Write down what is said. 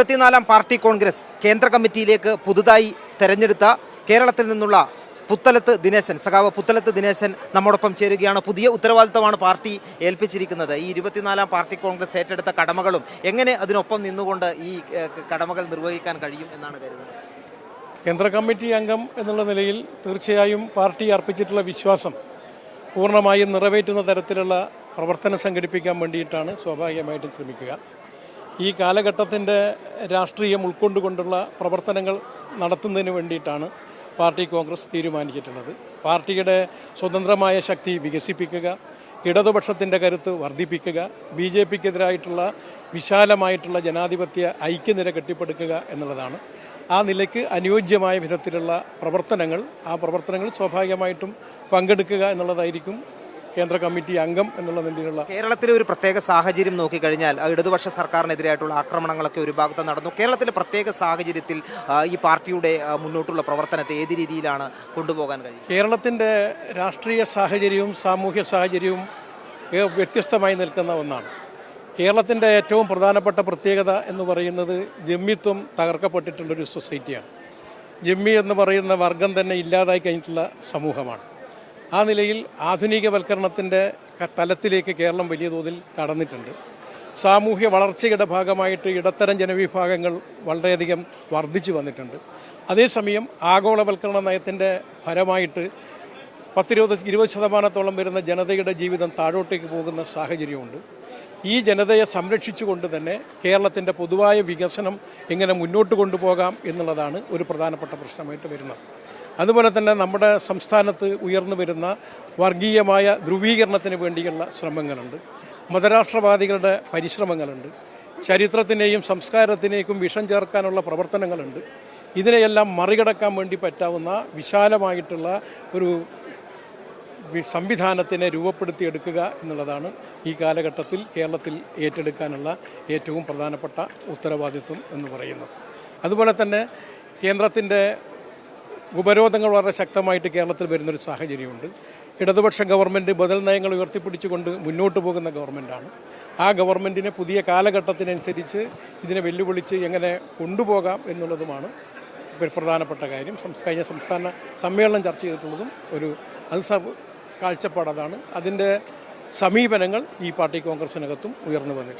ഇരുപത്തിനാലാം പാർട്ടി കോൺഗ്രസ് കേന്ദ്ര കമ്മിറ്റിയിലേക്ക് പുതുതായി തെരഞ്ഞെടുത്ത കേരളത്തിൽ നിന്നുള്ള പുത്തലത്ത് ദിനേശൻ സഖാവ് പുത്തലത്ത് ദിനേശൻ നമ്മോടൊപ്പം ചേരുകയാണ്. പുതിയ ഉത്തരവാദിത്തമാണ് പാർട്ടി ഏൽപ്പിച്ചിരിക്കുന്നത്. ഈ ഇരുപത്തിനാലാം പാർട്ടി കോൺഗ്രസ് ഏറ്റെടുത്ത കടമകളും എങ്ങനെ അതിനൊപ്പം നിന്നുകൊണ്ട് ഈ കടമകൾ നിർവഹിക്കാൻ കഴിയും എന്നാണ് കരുതുന്നത്? കേന്ദ്ര കമ്മിറ്റി അംഗം എന്നുള്ള നിലയിൽ തീർച്ചയായും പാർട്ടി അർപ്പിച്ചിട്ടുള്ള വിശ്വാസം പൂർണമായും നിറവേറ്റുന്ന തരത്തിലുള്ള പ്രവർത്തനം സംഘടിപ്പിക്കാൻ വേണ്ടിയിട്ടാണ് സ്വാഭാവികമായിട്ടും ശ്രമിക്കുക. ഈ കാലഘട്ടത്തിന്റെ രാഷ്ട്രീയം ഉൾക്കൊണ്ടുകൊണ്ടുള്ള പ്രവർത്തനങ്ങൾ നടത്തുന്നതിന് വേണ്ടിയിട്ടാണ് പാർട്ടി കോൺഗ്രസ് തീരുമാനിച്ചിട്ടുള്ളത്. പാർട്ടിയുടെ സ്വതന്ത്രമായ ശക്തി വികസിപ്പിക്കുക ഇടതുപക്ഷത്തിന്റെ കരുത്ത് വർദ്ധിപ്പിക്കുക ബി ജെ പിക്കെതിരായിട്ടുള്ള വിശാലമായിട്ടുള്ള ജനാധിപത്യ ഐക്യനിര കെട്ടിപ്പടുക്കുക എന്നുള്ളതാണ്. ആ നിലയ്ക്ക് അനുയോജ്യമായ വിധത്തിലുള്ള പ്രവർത്തനങ്ങൾ ആ പ്രവർത്തനങ്ങൾ സ്വാഭാവികമായിട്ടും പങ്കെടുക്കുക എന്നുള്ളതായിരിക്കും കേന്ദ്ര കമ്മിറ്റി അംഗം എന്നുള്ള നിലയിലുള്ള കേരളത്തിലെ ഒരു പ്രത്യേക സാഹചര്യം നോക്കിക്കഴിഞ്ഞാൽ ഇടതുപക്ഷ സർക്കാരിനെതിരായിട്ടുള്ള ആക്രമണങ്ങളൊക്കെ ഒരു ഭാഗത്ത് നടന്നു. കേരളത്തിലെ പ്രത്യേക സാഹചര്യത്തിൽ ഈ പാർട്ടിയുടെ മുന്നോട്ടുള്ള പ്രവർത്തനത്തെ ഏത് രീതിയിലാണ് കൊണ്ടുപോകാൻ കഴിയുന്നത് കേരളത്തിന്റെ രാഷ്ട്രീയ സാഹചര്യവും സാമൂഹ്യ സാഹചര്യവും വ്യത്യസ്തമായി നിൽക്കുന്ന ഒന്നാണ്. കേരളത്തിന്റെ ഏറ്റവും പ്രധാനപ്പെട്ട പ്രത്യേകത എന്ന് പറയുന്നത് ജമ്മിത്വം തകർക്കപ്പെട്ടിട്ടുള്ളൊരു സൊസൈറ്റിയാണ്. ജമ്മി എന്ന് പറയുന്ന വർഗം തന്നെ ഇല്ലാതായി കഴിഞ്ഞിട്ടുള്ള സമൂഹമാണ്. ആ നിലയിൽ ആധുനികവൽക്കരണത്തിന്റെ തലത്തിലേക്ക് കേരളം വലിയ തോതിൽ കടന്നിട്ടുണ്ട്. സാമൂഹ്യ വളർച്ചയുടെ ഭാഗമായിട്ട് ഇടത്തരം ജനവിഭാഗങ്ങൾ വളരെയധികം വർദ്ധിച്ചു വന്നിട്ടുണ്ട്. അതേസമയം ആഗോളവൽക്കരണ നയത്തിന്റെ ഫലമായിട്ട് പത്തിരുപത് ഇരുപത് ശതമാനത്തോളം വരുന്ന ജനതയുടെ ജീവിതം താഴോട്ടേക്ക് പോകുന്ന സാഹചര്യമുണ്ട്. ഈ ജനതയെ സംരക്ഷിച്ചുകൊണ്ട് തന്നെ കേരളത്തിന്റെ പൊതുവായ വികസനം എങ്ങനെ മുന്നോട്ട് കൊണ്ടുപോകാം എന്നുള്ളതാണ് ഒരു പ്രധാനപ്പെട്ട പ്രശ്നമായിട്ട് വരുന്നത്. അതുപോലെ തന്നെ നമ്മുടെ സംസ്ഥാനത്ത് ഉയർന്നു വരുന്ന വർഗീയമായ ധ്രുവീകരണത്തിന് വേണ്ടിയുള്ള ശ്രമങ്ങളുണ്ട്. മതരാഷ്ട്രവാദികളുടെ പരിശ്രമങ്ങളുണ്ട്. ചരിത്രത്തിനെയും സംസ്കാരത്തിനേക്കും വിഷം ചേർക്കാനുള്ള പ്രവർത്തനങ്ങളുണ്ട്. ഇതിനെയെല്ലാം മറികടക്കാൻ വേണ്ടി പറ്റാവുന്ന വിശാലമായിട്ടുള്ള ഒരു സംവിധാനത്തിനെ രൂപപ്പെടുത്തിയെടുക്കുക എന്നുള്ളതാണ് ഈ കാലഘട്ടത്തിൽ കേരളത്തിൽ ഏറ്റെടുക്കാനുള്ള ഏറ്റവും പ്രധാനപ്പെട്ട ഉത്തരവാദിത്വം എന്ന് പറയുന്നത്. അതുപോലെ തന്നെ കേന്ദ്രത്തിന്റെ ഉപരോധങ്ങൾ വളരെ ശക്തമായിട്ട് കേരളത്തിൽ വരുന്നൊരു സാഹചര്യമുണ്ട്. ഇടതുപക്ഷ ഗവൺമെന്റ് ബദൽ നയങ്ങൾ ഉയർത്തിപ്പിടിച്ചുകൊണ്ട് മുന്നോട്ട് പോകുന്ന ഗവൺമെന്റാണ് ആ ഗവൺമെന്റിനെ പുതിയ കാലഘട്ടത്തിനനുസരിച്ച് ഇതിനെ വെല്ലുവിളിച്ച് എങ്ങനെ കൊണ്ടുപോകാം എന്നുള്ളതുമാണ് പ്രധാനപ്പെട്ട കാര്യം. കഴിഞ്ഞ സംസ്ഥാന സമ്മേളനം ചർച്ച ചെയ്തിട്ടുള്ളതും ഒരു അത് കാഴ്ചപ്പാട് അതിന്റെ സമീപനങ്ങൾ ഈ പാർട്ടി കോൺഗ്രസിനകത്തും ഉയർന്നു വന്നിട്ടുണ്ട്.